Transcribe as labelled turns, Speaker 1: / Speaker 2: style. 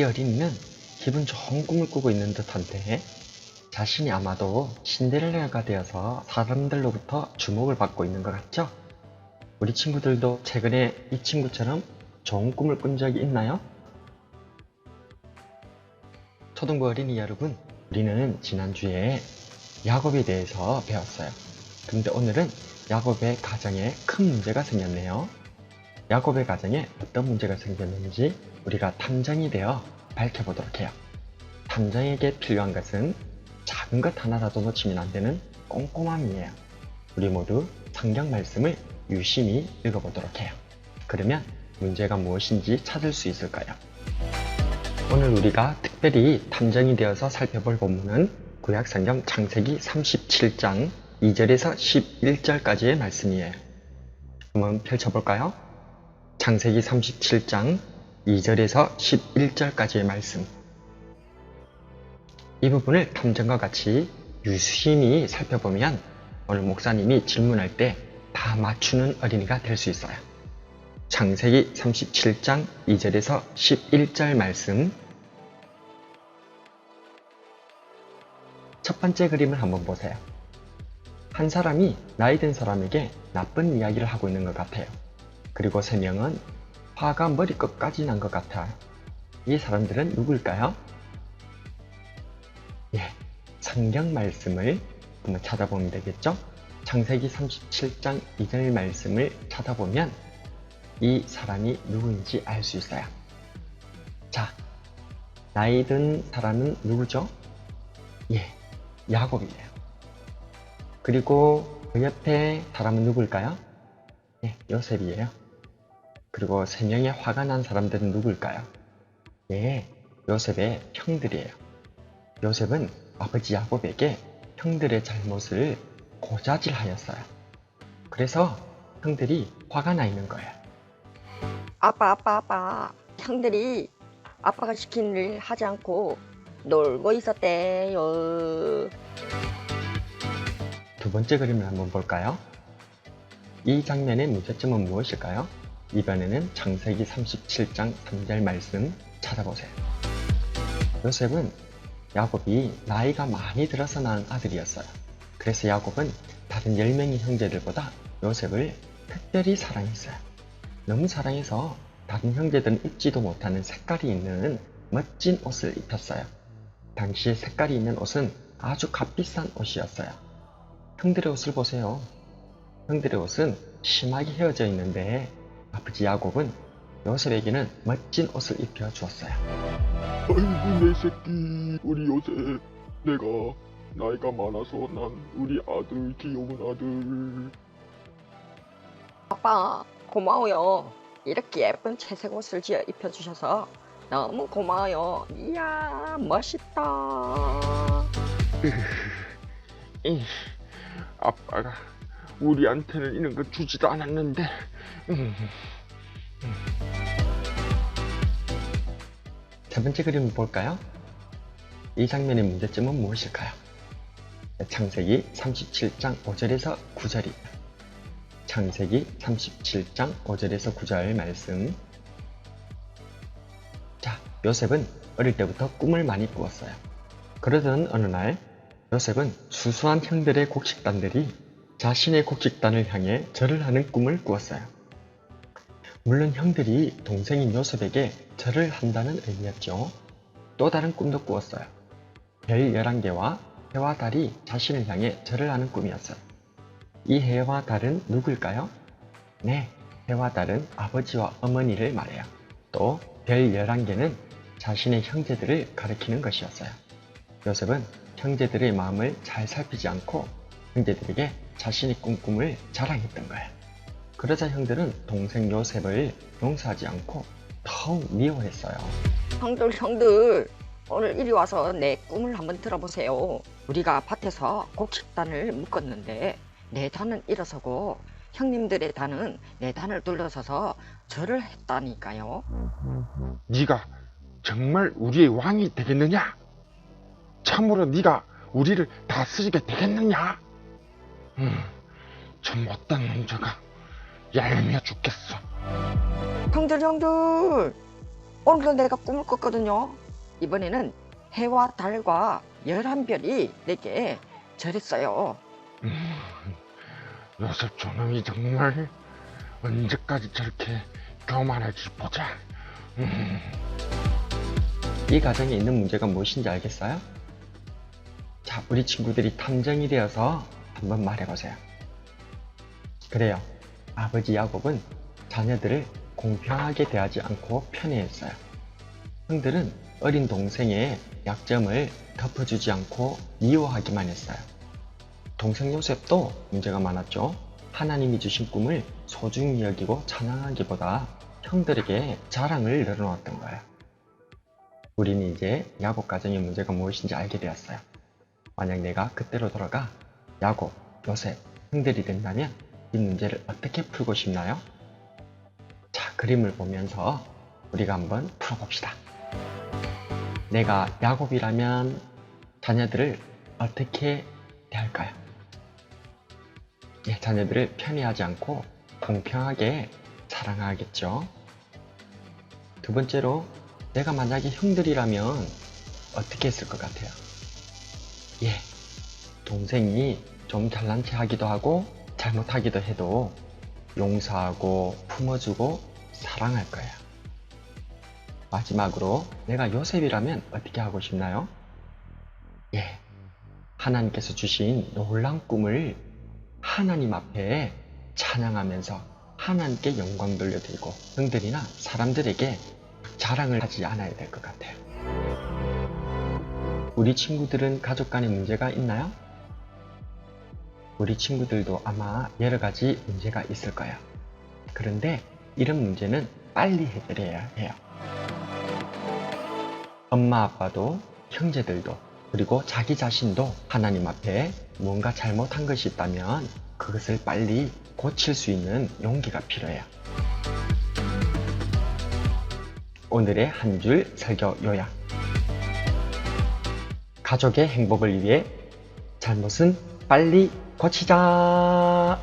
Speaker 1: 이 어린이는 기분 좋은 꿈을 꾸고 있는 듯 한데 자신이 아마도 신데렐라가 되어서 사람들로부터 주목을 받고 있는 것 같죠? 우리 친구들도 최근에 이 친구처럼 좋은 꿈을 꾼 적이 있나요? 초등부 어린이 여러분, 우리는 지난주에 야곱에 대해서 배웠어요. 근데 오늘은 야곱의 가정에 큰 문제가 생겼네요. 야곱의 가정에 어떤 문제가 생겼는지 우리가 탐정이 되어 밝혀보도록 해요. 탐정에게 필요한 것은 작은 것 하나라도 놓치면 안 되는 꼼꼼함이에요. 우리 모두 성경 말씀을 유심히 읽어보도록 해요. 그러면 문제가 무엇인지 찾을 수 있을까요? 오늘 우리가 특별히 탐정이 되어서 살펴볼 본문은 구약성경 창세기 37장 2절에서 11절까지의 말씀이에요. 한번 펼쳐볼까요? 창세기 37장 2절에서 11절까지의 말씀. 이 부분을 탐정과 같이 유심히 살펴보면 오늘 목사님이 질문할 때 다 맞추는 어린이가 될 수 있어요. 창세기 37장 2절에서 11절 말씀. 첫 번째 그림을 한번 보세요. 한 사람이 나이 든 사람에게 나쁜 이야기를 하고 있는 것 같아요. 그리고 세 명은 화가 머리끝까지 난 것 같아요. 이 사람들은 누굴까요? 예, 성경 말씀을 한번 찾아보면 되겠죠? 창세기 37장 2절 말씀을 찾아보면 이 사람이 누구인지 알 수 있어요. 자, 나이 든 사람은 누구죠? 예, 야곱이에요. 그리고 그 옆에 사람은 누굴까요? 예, 요셉이에요. 그리고 세 명의 화가 난 사람들은 누굴까요? 예, 요셉의 형들이에요. 요셉은 아버지 야곱에게 형들의 잘못을 고자질하였어요. 그래서 형들이 화가 나 있는 거예요.
Speaker 2: 아빠 아빠 아빠 형들이 아빠가 시킨 일 하지 않고 놀고 있었대요.
Speaker 1: 두 번째 그림을 한번 볼까요? 이 장면의 문제점은 무엇일까요? 이번에는 창세기 37장 3절 말씀 찾아보세요. 요셉은 야곱이 나이가 많이 들어서 낳은 아들이었어요. 그래서 야곱은 다른 10명의 형제들보다 요셉을 특별히 사랑했어요. 너무 사랑해서 다른 형제들은 입지도 못하는 색깔이 있는 멋진 옷을 입혔어요. 당시에 색깔이 있는 옷은 아주 값비싼 옷이었어요. 형들의 옷을 보세요. 형들의 옷은 심하게 헤어져 있는데 아버지 야곱은 요셉에게는 멋진 옷을 입혀 주었어요.
Speaker 3: 아이고 내 새끼 우리 요셉 내가 나이가 많아서 난 우리 아들 귀여운 아들
Speaker 2: 아빠 고마워요. 이렇게 예쁜 채색 옷을 지어 입혀주셔서 너무 고마워요. 이야 멋있다.
Speaker 3: 이, 아빠가 우리한테는 이런 거 주지도 않았는데 음,
Speaker 1: 세 번째 그림을 볼까요? 이 장면의 문제점은 무엇일까요? 창세기 37장 5절에서 9절이에요. 창세기 37장 5절에서 9절 말씀. 자, 요셉은 어릴 때부터 꿈을 많이 꾸었어요. 그러던 어느 날, 요셉은 수수한 형들의 곡식단들이 자신의 곡식단을 향해 절을 하는 꿈을 꾸었어요. 물론 형들이 동생인 요셉에게 절을 한다는 의미였죠. 또 다른 꿈도 꾸었어요. 별 11개와 해와 달이 자신을 향해 절을 하는 꿈이었어요. 이 해와 달은 누굴까요? 네, 해와 달은 아버지와 어머니를 말해요. 또 별 11개는 자신의 형제들을 가리키는 것이었어요. 요셉은 형제들의 마음을 잘 살피지 않고 형제들에게 자신의 꿈꿈을 자랑했던 거예요. 그러자 형들은 동생 요셉을 용서하지 않고 더욱 미워했어요.
Speaker 2: 형들 형들 오늘 이리 와서 내 꿈을 한번 들어보세요. 우리가 밭에서 곡식단을 묶었는데 내 단은 일어서고 형님들의 단은 내 단을 둘러서서 절을 했다니까요.
Speaker 3: 네가 정말 우리의 왕이 되겠느냐? 참으로 네가 우리를 다스리게 되겠느냐? 음, 저 못된 놈자가 얄미워 죽겠어
Speaker 2: 형들 형들 오늘도 내가 꿈을 꿨거든요. 이번에는 해와 달과 열한 별이 내게 절했어요.
Speaker 3: 요셉 저놈이 정말 언제까지 저렇게 교만할지 보자.
Speaker 1: 이 가정에 있는 문제가 무엇인지 알겠어요? 자, 우리 친구들이 탐정이 되어서 한번 말해보세요. 그래요. 아버지 야곱은 자녀들을 공평하게 대하지 않고 편애했어요. 형들은 어린 동생의 약점을 덮어주지 않고 미워하기만 했어요. 동생 요셉도 문제가 많았죠. 하나님이 주신 꿈을 소중히 여기고 찬양하기보다 형들에게 자랑을 늘어놓았던 거예요. 우리는 이제 야곱 가정의 문제가 무엇인지 알게 되었어요. 만약 내가 그때로 돌아가 야곱, 요셉, 형들이 된다면 이 문제를 어떻게 풀고 싶나요? 자, 그림을 보면서 우리가 한번 풀어봅시다. 내가 야곱이라면 자녀들을 어떻게 대할까요? 예, 자녀들을 편애하지 않고 공평하게 사랑하겠죠. 두 번째로 내가 만약에 형들이라면 어떻게 했을 것 같아요? 예, 동생이 좀 잘난 체 하기도 하고 잘못하기도 해도 용서하고 품어주고 사랑할 거예요. 마지막으로 내가 요셉이라면 어떻게 하고 싶나요? 예, 하나님께서 주신 놀란 꿈을 하나님 앞에 찬양하면서 하나님께 영광 돌려드리고 형들이나 사람들에게 자랑을 하지 않아야 될 것 같아요. 우리 친구들은 가족 간에 문제가 있나요? 우리 친구들도 아마 여러 가지 문제가 있을 거예요. 그런데 이런 문제는 빨리 해결해야 해요. 엄마 아빠도 형제들도 그리고 자기 자신도 하나님 앞에 뭔가 잘못한 것이 있다면 그것을 빨리 고칠 수 있는 용기가 필요해요. 오늘의 한 줄 설교 요약. 가족의 행복을 위해 잘못은 빨리 고치자.